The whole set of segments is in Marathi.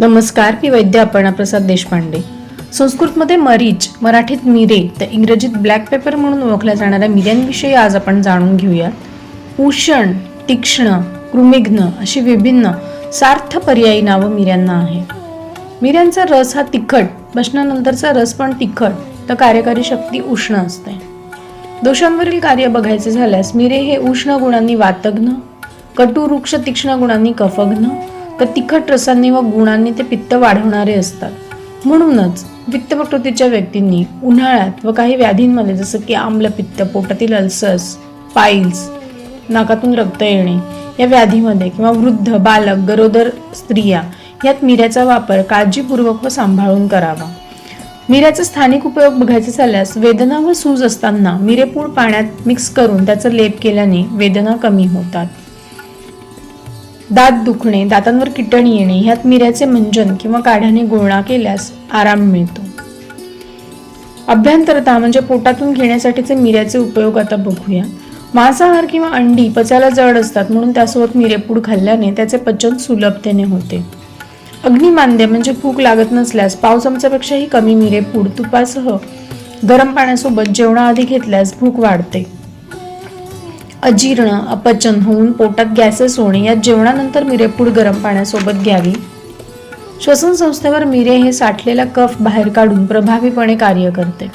नमस्कार मी वैद्य अपर्णाप्रसाद देशपांडे. संस्कृतमध्ये मरीच मराठीत मिरे तर इंग्रजीत ब्लॅक पेपर म्हणून ओळखल्या जाणाऱ्या मिऱ्यांविषयी आज आपण जाणून घेऊयात उष्ण तीक्ष्ण कृमिघ्न अशी विभिन्न सार्थ पर्यायी नावं मिऱ्यांना आहे मिऱ्यांचा रस हा तिखट बसण्यानंतरचा रस पण तिखट तर कार्यकारी शक्ती उष्ण असते. दोषांवरील कार्य बघायचे झाल्यास मिरे हे उष्ण गुणांनी वातघ्न कटुरुक्ष तीक्ष्ण गुणांनी कफघ्न तर तिखट रसांनी व गुणांनी ते पित्त वाढवणारे असतात. म्हणूनच पित्त प्रकृतीच्या व्यक्तींनी उन्हाळ्यात व काही व्याधींमध्ये जसं की आम्लपित्त पोटातील अल्सर्स पाईल्स नाकातून रक्त येणे या व्याधीमध्ये किंवा वृद्ध बालक गरोदर स्त्रिया यात मिऱ्याचा वापर काळजीपूर्वक व सांभाळून करावा. मिऱ्याचा स्थानिक उपयोग बघायचा झाल्यास वेदना व सूज असताना मिरेपूड पाण्यात मिक्स करून त्याचा लेप केल्याने वेदना कमी होतात. दात दुखणे दातांवर किटणी येणे ह्यात मिऱ्याचे मंजन किंवा काढ्याने गोळणा केल्यास आराम मिळतो. अभ्यंतरता म्हणजे पोटातून घेण्यासाठीचे मिऱ्याचे उपयोग आता बघूया. मांसाहार किंवा अंडी पचायला जड असतात म्हणून त्यासोबत मिरेपूड खाल्ल्याने त्याचे पचन सुलभतेने होते. अग्निमांद्य म्हणजे भूक लागत नसल्यास पाव चमच्यापेक्षाही कमी मिरेपूड तुपासह गरम पाण्यासोबत जेवणाआधी घेतल्यास भूक वाढते. अजीर्ण अपचन होऊन पोटात गॅसेस होणे या जेवणानंतर मिरेपूड गरम पाण्यासोबत घ्यावी. श्वसन संस्थेवर मिरे हे साठलेला कफ बाहेर काढून प्रभावीपणे कार्य करते.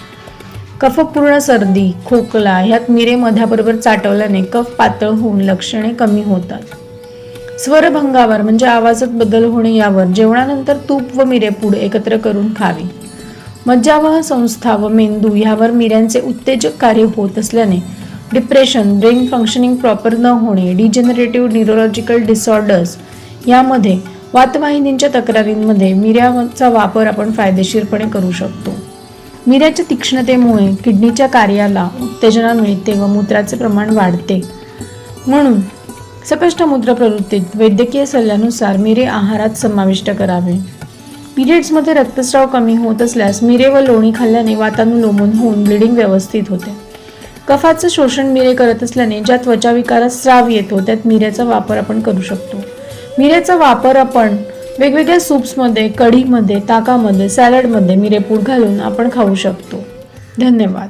कफपूर्ण सर्दी खोकला ह्यात मिरे मध्याबरोबर चाटवल्याने कफ पातळ होऊन लक्षणे कमी होतात. स्वरभंगावर म्हणजे आवाजात बदल होणे यावर जेवणानंतर तूप व मिरेपूड एकत्र करून खावी. मज्जावह संस्था व मेंदू ह्यावर मिऱ्यांचे उत्तेजक कार्य होत असल्याने डिप्रेशन ब्रेन फंक्शनिंग प्रॉपर न होणे डिजेनरेटिव्ह न्यूरोलॉजिकल डिसऑर्डर्स यामध्ये वातवाहिनींच्या तक्रारींमध्ये मिऱ्याचा वापर आपण फायदेशीरपणे करू शकतो. मिऱ्याच्या तीक्ष्णतेमुळे किडनीच्या कार्याला उत्तेजना मिळते व मूत्राचे प्रमाण वाढते. म्हणून सकष्ट मूत्र प्रवृत्तीत वैद्यकीय सल्ल्यानुसार मिरे आहारात समाविष्ट करावे. पिरियड्समध्ये रक्तस्राव कमी होत असल्यास मिरे व लोणी खाल्ल्याने वातानुलोमन होऊन ब्लिडिंग व्यवस्थित होते. कफाचं शोषण मिरे करत असल्याने ज्या त्वचा विकारात स्राव येतो हो, त्यात मिऱ्याचा वापर आपण करू शकतो. मिऱ्याचा वापर आपण वेगवेगळ्या सूप्समध्ये कढीमध्ये ताकामध्ये सॅलडमध्ये मिरेपूड घालून आपण खाऊ शकतो. धन्यवाद.